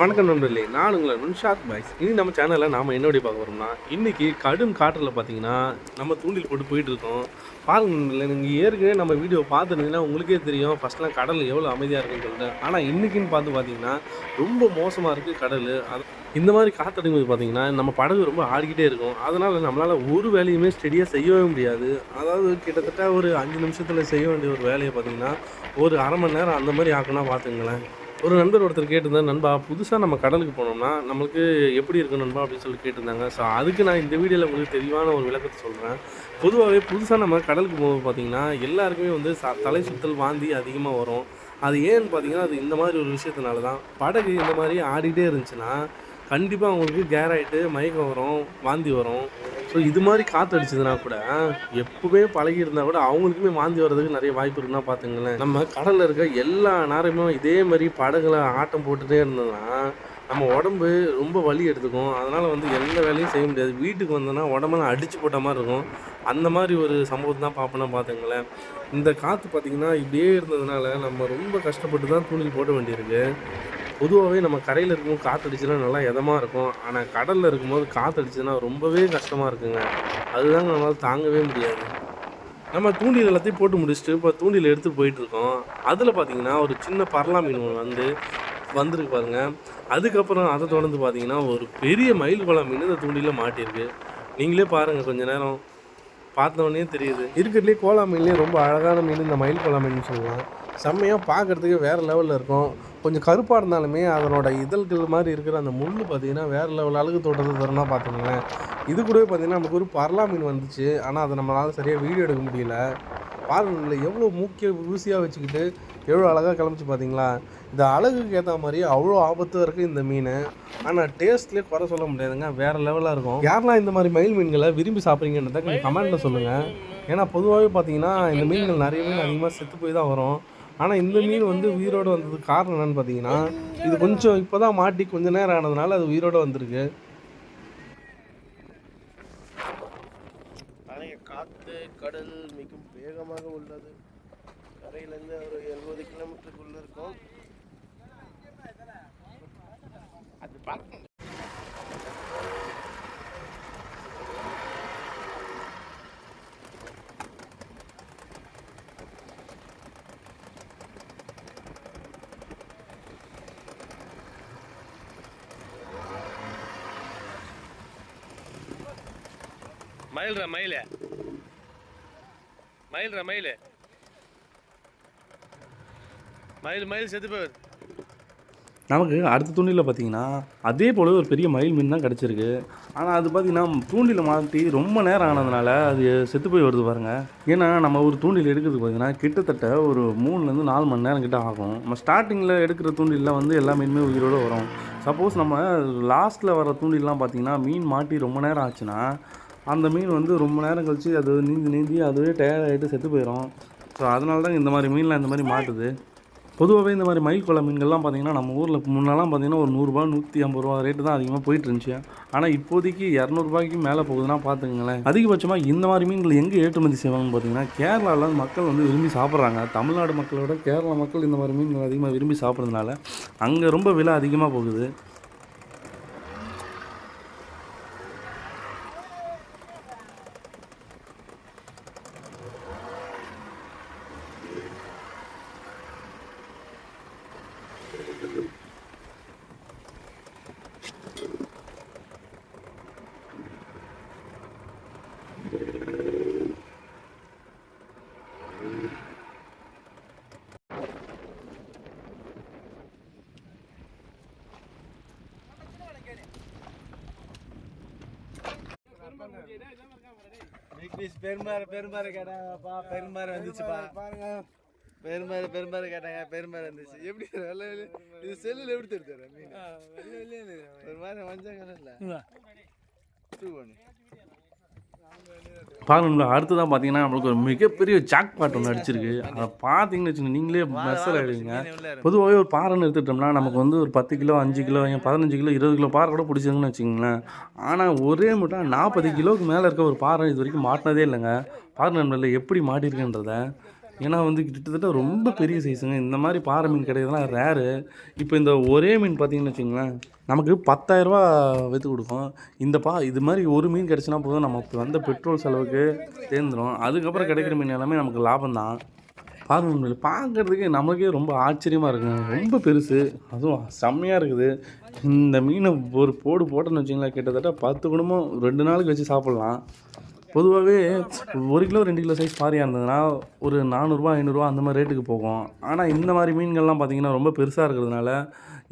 வணக்கம் நண்பர்களே நான் உங்களை நுன்ஷாத் பாய்ஸ். இனி நம்ம சேனலில் நாம் என்ன பார்க்க போகிறோம்னா இன்றைக்கி கடும் காற்றில் பார்த்தீங்கன்னா நம்ம தூண்டில் போட்டு போயிட்டுருக்கோம் பாருங்க நண்பர்களே நீங்கள் ஏற்கனவே நம்ம வீடியோ பார்த்துருந்தீங்கன்னா உங்களுக்கே தெரியும் ஃபஸ்ட்லாம் கடல் எவ்வளோ அமைதியாக இருக்குன்னு சொல்லிட்டு. ஆனால் இன்றைக்கின்னு பார்த்து பார்த்தீங்கன்னா ரொம்ப மோசமாக இருக்குது கடல். அது இந்த மாதிரி காற்றடிக்கும் போது பார்த்தீங்கன்னா நம்ம படகு ரொம்ப ஆடிக்கிட்டே இருக்கும். அதனால் நம்மளால் ஒரு வேலையுமே ஸ்டெடியாக செய்யவே முடியாது. அதாவது கிட்டத்தட்ட ஒரு அஞ்சு நிமிஷத்தில் செய்ய வேண்டிய ஒரு வேலையை பார்த்தீங்கன்னா ஒரு அரை மணி நேரம் அந்த மாதிரி ஆக்குனா பார்த்துங்களேன் ஒரு நண்பர் ஒருத்தர் கேட்டிருந்தார் நண்பா புதுசாக நம்ம கடலுக்கு போனோம்னா நம்மளுக்கு எப்படி இருக்கும் நண்பா? அப்படின்னு சொல்லி கேட்டிருந்தாங்க. ஸோ அதுக்கு நான் இந்த வீடியோவில் உங்களுக்கு தெளிவான ஒரு விளக்கத்தை சொல்கிறேன் பொதுவாகவே புதுசாக நம்ம கடலுக்கு போகும்போது பார்த்தீங்கன்னா எல்லாருக்குமே வந்து ச தலை சுத்தல் வாந்தி அதிகமாக வரும். அது ஏன்னு பார்த்தீங்கன்னா அது இந்த மாதிரி ஒரு விஷயத்தினால தான் படகு இந்த மாதிரி ஆடிக்கிட்டே இருந்துச்சுன்னா கண்டிப்பாக அவங்களுக்கு கேர் ஆகிட்டு மயக்கம் வரும் வாந்தி வரும். ஸோ இது மாதிரி காற்று அடிச்சதுன்னா கூட எப்பவுமே பழகி இருந்தால் கூட அவங்களுக்குமே வாந்தி வர்றதுக்கு நிறைய வாய்ப்பு இருக்குன்னா பார்த்துங்களேன் நம்ம கடலில் இருக்க எல்லா நேரமும் இதே மாதிரி படகுல ஆட்டம் போட்டுட்டே இருந்ததுன்னா நம்ம உடம்பு ரொம்ப வலி எடுத்துக்கும். அதனால் வந்து எந்த வேலையும் செய்ய முடியாது. வீட்டுக்கு வந்தோன்னா உடம்பெல்லாம் அடித்து போட்ட மாதிரி இருக்கும். அந்த மாதிரி ஒரு சம்பவத்தை தான் பார்ப்போம்னா பார்த்துங்களேன் இந்த காற்று பார்த்திங்கன்னா இப்படியே இருந்ததுனால நம்ம ரொம்ப கஷ்டப்பட்டு தான் தூண்டில் போட வேண்டியிருக்கு. பொதுவாகவே நம்ம கரையில் இருக்கும்போது காற்று அடிச்சுன்னா நல்லா இதமாக இருக்கும். ஆனால் கடலில் இருக்கும்போது காற்று அடிச்சுன்னா ரொம்பவே கஷ்டமாக இருக்குங்க. அதுதாங்க நம்மளால் தாங்கவே முடியாது. நம்ம தூண்டில் எல்லாத்தையும் போட்டு முடிச்சுட்டு இப்போ தூண்டில் எடுத்து போயிட்டுருக்கோம். அதில் பார்த்தீங்கன்னா ஒரு சின்ன பரலா மீன் ஒன்று வந்து வந்திருக்கு பாருங்க. அதுக்கப்புறம் அதை தொடர்ந்து பார்த்தீங்கன்னா ஒரு பெரிய மயில் குளம் மீன் இந்த தூண்டியில் மாட்டியிருக்கு. நீங்களே பாருங்கள் கொஞ்சம் நேரம் பார்த்தோன்னே தெரியுது. இருக்கிறதுலே கோலா மீன்லேயே ரொம்ப அழகான மீன் இந்த மயில் குளம் மீன் சொல்லலாம் செம்மையாக பார்க்குறதுக்கு வேறு லெவலில் இருக்கும். கொஞ்சம் கருப்பாக இருந்தாலுமே அதனோட இதழ்கள் மாதிரி இருக்கிற அந்த முள் பார்த்தீங்கன்னா வேறு லெவல் அழகு தோட்டத்தை தரணும்னா பார்த்துக்கோங்களேன் இது கூடவே பார்த்தீங்கன்னா நமக்கு ஒரு பரலா மீன் வந்துச்சு. ஆனால் அதை நம்மளால் சரியாக வீடியோ எடுக்க முடியல. பாருங்கள எவ்வளோ மூக்கிய ஊசியாக வச்சுக்கிட்டு எவ்வளோ அழகாக கிளம்பிச்சு பார்த்தீங்களா இந்த அழகுக்கு ஏற்ற மாதிரி அவ்வளோ ஆபத்தாக இருக்குது இந்த மீன். ஆனால் டேஸ்ட்லேயே குறை சொல்ல முடியாதுங்க. வேறு லெவலாக இருக்கும். யாரெல்லாம் இந்த மாதிரி மயில் மீன்களை விரும்பி சாப்பிட்றீங்கன்றத கொஞ்சம் கமெண்ட்டில் சொல்லுங்கள் ஏன்னா பொதுவாகவே பார்த்தீங்கன்னா இந்த மீன்கள் நிறைய மீன் அதிகமாக செத்து போய் தான் வரும். ஆனால் இந்த மீன் வந்து உயிரோடு வந்ததுக்கு காரணம் என்னன்னு பார்த்தீங்கன்னா இது கொஞ்சம் இப்போ தான் மாட்டி கொஞ்ச நேரம் ஆனதுனால அது உயிரோடு வந்திருக்கு. காற்று கடல் மிகவும் வேகமாக உள்ளது. கரையிலேருந்து ஒரு எழுபது கிலோமீட்டருக்குள்ள இருக்கும். அது பார்க்க மயில்ரா மயில். மயில்ரா மயில். மயில் மயில் செத்து போகுது. நமக்கு அடுத்த தூண்டில் பார்த்தீங்கன்னா அதே போல ஒரு பெரிய மயில் மீன் தான் கிடச்சிருக்கு. ஆனால் அது பார்த்தீங்கன்னா தூண்டில் மாட்டி ரொம்ப நேரம் ஆனதுனால அது செத்து போய் வருது பாருங்கள் ஏன்னா நம்ம ஒரு தூண்டில் எடுக்கிறதுக்கு பார்த்தீங்கன்னா கிட்டத்தட்ட ஒரு மூணுலேருந்து நாலு மணி நேரம் கிட்ட ஆகும். நம்ம ஸ்டார்டிங்கில் எடுக்கிற தூண்டிலில் வந்து எல்லா மீனுமே உயிரோடு வரும். சப்போஸ் நம்ம லாஸ்ட்டில் வர தூண்டிலெலாம் பார்த்திங்கன்னா மீன் மாட்டி ரொம்ப நேரம் ஆச்சுன்னா அந்த மீன் வந்து ரொம்ப நேரம் கழித்து அது நீந்தி நீந்தி அதுவே டயர்ட் ஆகிட்டு செத்து போயிடும் ஸோ அதனால தான் இந்த மாதிரி மீன்லாம் இந்த மாதிரி மாட்டுது. பொதுவாகவே இந்த மாதிரி மயில் மீன்கள்லாம் பார்த்தீங்கன்னா நம்ம ஊரில் முன்னெல்லாம் பார்த்தீங்கன்னா ஒரு நூறுரூபா நூற்றி ஐம்பது ரூபா ரேட்டு தான் அதிகமாக போயிட்டு இருந்துச்சு. ஆனால் இப்போதைக்கு இரநூறுபாய்க்கு மேலே போகுதுன்னா பார்த்துங்களேன் அதிகபட்சமாக இந்த மாதிரி மீன்கள் எங்கே ஏற்றுமதி செய்வாங்கன்னு பார்த்தீங்கன்னா கேரளாவில் மக்கள் வந்து விரும்பி சாப்பிட்றாங்க. தமிழ்நாடு மக்களோட கேரளா மக்கள் இந்த மாதிரி மீன்கள் அதிகமாக விரும்பி சாப்பிட்றதுனால அங்கே ரொம்ப விலை அதிகமாக போகுது. பெரும்பாரு பெரும்பாரு கேட்டாங்கப்பா பெரும்பாரு வந்துச்சுப்பா. பாருங்க. பெரும்பாரு பெரும்பாரு கேட்டாங்க பெரும்பாரு வந்துச்சு. எப்படி வெள்ளை வெளி இது செல்லுல எப்படி தெரியுது மீன் ஒரு மாதிரி மஞ்சள் கலர்ல. டூ ஒன்று பாருங்களா அடுத்ததாக பார்த்தீங்கன்னா நம்மளுக்கு ஒரு மிகப்பெரிய ஜாக் பாட் ஒன்று அடிச்சிருக்கு. அதை பார்த்தீங்கன்னு வச்சுக்கோங்க நீங்களே மெசர் ஆகிடுங்க பொதுவாகவே ஒரு பாறைன்னு எடுத்துட்டோம்னா நமக்கு வந்து ஒரு பத்து கிலோ அஞ்சு கிலோ பதினஞ்சு கிலோ இருபது கிலோ பாறை கூட பிடிச்சிருக்குன்னு வச்சுக்கோங்களேன். ஆனால் ஒரே மட்டும் நாற்பது கிலோவுக்கு மேலே இருக்க ஒரு பாறை இது வரைக்கும் மாட்டினதே இல்லைங்க. பாறை நண்பரில் எப்படி மாட்டியிருக்குன்றத ஏன்னா வந்து கிட்டத்தட்ட ரொம்ப பெரிய சைஸுங்க இந்த மாதிரி பாறை மீன் கிடைக்கிறதுலாம் ரேரு இப்போ இந்த ஒரே மீன் பார்த்தீங்கன்னு வச்சுங்களேன் நமக்கு பத்தாயிரரூபா விற்று கொடுக்கும். இந்த பா இது மாதிரி ஒரு மீன் கிடச்சினா போதும். நமக்கு வந்த பெட்ரோல் செலவுக்கு தேர்ந்துடும் அதுக்கப்புறம் கிடைக்கிற மீன் எல்லாமே நமக்கு லாபம் தான். பாருங்க பார்க்குறதுக்கு நமக்கே ரொம்ப ஆச்சரியமாக இருக்குங்க. ரொம்ப பெருசு. அதுவும் செம்மையாக இருக்குது. இந்த மீனை ஒரு போடு போட்டோன்னு வச்சிங்களா கிட்டத்தட்ட பத்து குடும்பம் ரெண்டு நாளுக்கு வச்சு சாப்பிட்லாம். பொதுவாகவே ஒரு கிலோ ரெண்டு கிலோ சைஸ் பாரியாக இருந்ததுன்னா ஒரு நானூறுரூவா ஐநூறுரூவா அந்த மாதிரி ரேட்டுக்கு போகும். ஆனால் இந்த மாதிரி மீன்கள்லாம் பார்த்திங்கன்னா ரொம்ப பெருசாக இருக்கிறதுனால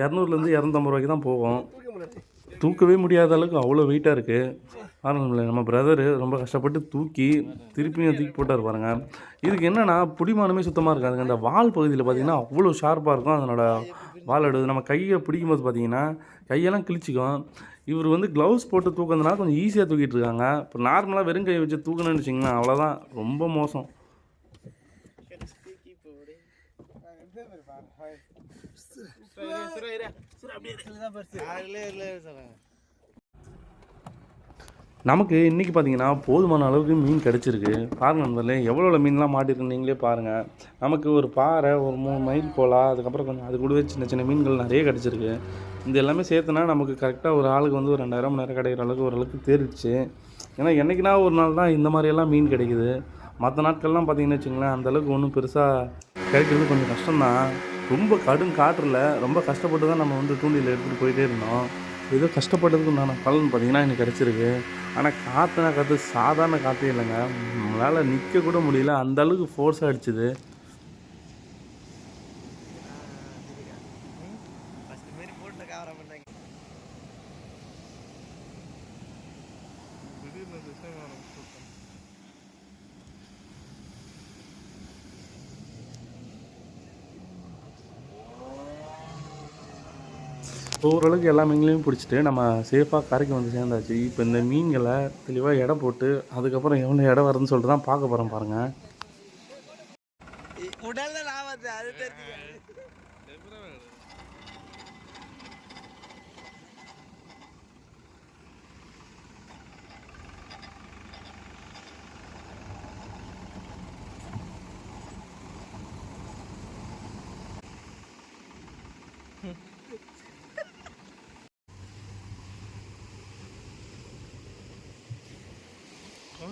இரநூறுலேருந்து இரநூத்தம்பது ரூபாய்க்கு தான் போகும். தூக்கவே முடியாத அளவுக்கு அவ்வளோ வெயிட்டாக இருக்குது ஆனால் நம்ம பிரதரு ரொம்ப கஷ்டப்பட்டு தூக்கி திருப்பியும் தூக்கி போட்டார் பாருங்கள் இதுக்கு என்னென்னா பிடிமானமே சுத்தமாக இருக்காதுங்க. அந்த வால் பகுதியில் பார்த்தீங்கன்னா அவ்வளோ ஷார்ப்பாக இருக்கும். அதனோட வால் எடுது நம்ம கையை பிடிக்கும்போது பார்த்தீங்கன்னா கையெல்லாம் கிழிச்சிக்கும். இவர் வந்து க்ளவுஸ் போட்டு தூக்குறதுனால கொஞ்சம் ஈஸியாக தூக்கிட்டு இருக்காங்க. இப்போ நார்மலாக வெறும் கையை வச்சு தூக்கணும்னு வச்சிங்கன்னா அவ்வளோதான் ரொம்ப மோசம். நமக்கு இன்றைக்கி பார்த்தீங்கன்னா போதுமான அளவுக்கு மீன் கிடச்சிருக்கு. பாருங்கள் நண்பர்களே எவ்வளோ மீன்லாம் மாட்டிருக்கு நீங்களே பாருங்கள் நமக்கு ஒரு பாறை ஒரு மூணு மைல் போகலாம் அதுக்கப்புறம் கொஞ்சம் அது கூடவே சின்ன சின்ன மீன்கள் நிறைய கிடச்சிருக்கு. இது எல்லாமே சேர்த்துனா நமக்கு கரெக்டாக ஒரு ஆளுக்கு வந்து ஒரு ரெண்டாயிரம் மணி நேரம் கிடைக்கிற அளவுக்கு ஓரளவுக்கு தேறிடுச்சு. ஏன்னா என்றைக்குனா ஒரு நாள் தான் இந்த மாதிரியெல்லாம் மீன் கிடைக்குது. மற்ற நாட்கள்லாம் பார்த்தீங்கன்னு வச்சுங்களேன் அந்தளவுக்கு ஒன்றும் பெருசாக கிடைக்கிறது கொஞ்சம் கஷ்டம்தான். ரொம்ப கடும் காற்றில் ரொம்ப கஷ்டப்பட்டு தான் நம்ம வந்து தூண்டியில் எடுத்துகிட்டு போயிட்டே இருந்தோம். ஏதோ கஷ்டப்பட்டதுக்கு உண்டான பலன் பார்த்தீங்கன்னா எனக்கு கிடச்சிருக்கு. ஆனால் காற்றுனா காற்று சாதாரண காற்றே இல்லைங்க. நம்மளால் நிற்க கூட முடியல. அந்தளவுக்கு ஃபோர்ஸாக அடிச்சுது. ஓரளவுக்கு எல்லா மீன்களையும் பிடிச்சிட்டு நம்ம சேஃபாக கரைக்கு வந்து சேர்ந்தாச்சு. இப்போ இந்த மீன்களை தெளிவாக எடை போட்டு அதுக்கப்புறம் எவ்வளோ இடம் வருதுன்னு சொல்லிட்டு தான் பார்க்க போகிறோம் பாருங்கள் உடல்ல லாபத்து அது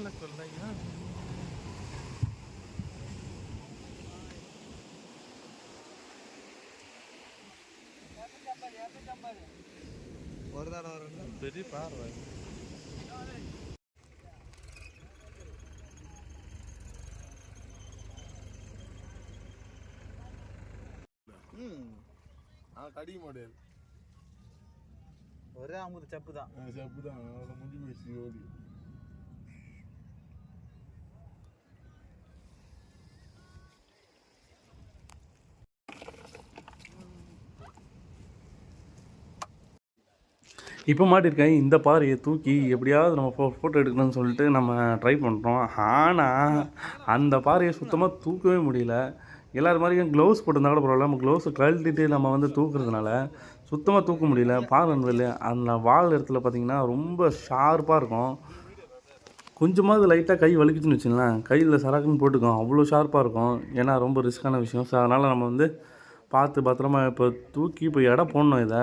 தெரிஞ்சுக்க ஒரு தடவை வரும் பெரிய பார்வை. ம். அவன் கடிக்க முடியாது ஒரே அமுது சப்பு தான். செப்பு தான். முடிஞ்சு போயிடுச்சு ஓடி. இப்போ மாட்டிருக்கேன். இந்த பாறையை தூக்கி எப்படியாவது நம்ம ஃபோ ஃபோட்டோ எடுக்கணும்னு சொல்லிட்டு நம்ம ட்ரை பண்ணுறோம் ஆனால் அந்த பாறையை சுத்தமாக தூக்கவே முடியல. எல்லாரும் மாதிரியும் க்ளவுஸ் போட்டிருந்தா கூட பரவாயில்ல. நம்ம க்ளவுஸை கழட்டிட்டு நம்ம வந்து தூக்குறதுனால சுத்தமாக தூக்க முடியல. பாருங்கள் அந்த வால் இடத்துல பார்த்தீங்கன்னா ரொம்ப ஷார்ப்பாக இருக்கும். கொஞ்சமாவது லைட்டாக கை வலிக்குதுன்னு வச்சுங்களேன். கையில் சரக்குன்னு போட்டுக்கோம் அவ்வளோ ஷார்ப்பாக இருக்கும். ஏன்னா ரொம்ப ரிஸ்க்கான விஷயம். ஸோ அதனால் நம்ம வந்து பார்த்து பத்திரமா இப்போ தூக்கி இப்போ இடம் போடணும் இதை.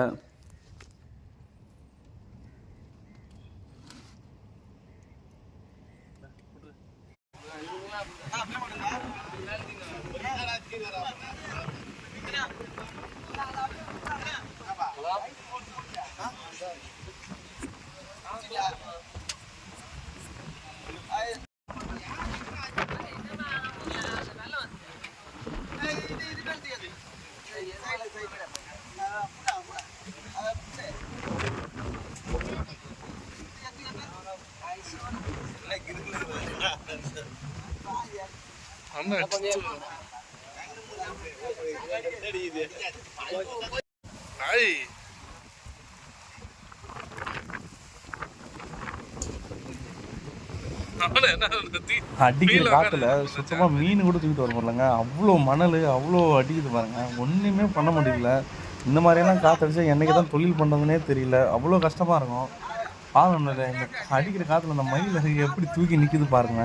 Hello? என்ன அடிக்கிற உட்காரு. சுத்தமா மீன் கூட தூக்கிட்டு வர முடியலங்க. அவ்வளோ மணல் அவ்வளோ அடிக்குது பாருங்க. ஒண்ணுமே பண்ண முடியல. இந்த மாதிரியெல்லாம் காத்தடிச்சா என்னைக்கு தான் தொழில் பண்றதுனே தெரியல. அவ்வளோ கஷ்டமா இருக்கும். பாருங்க இந்த அடிக்கிற காத்துல அந்த மயில் எப்படி தூக்கி நிக்குது பாருங்க.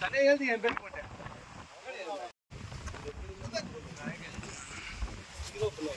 தனியாக எழுதி என் பேர் போட்டேன் கிலோ பிள்ளை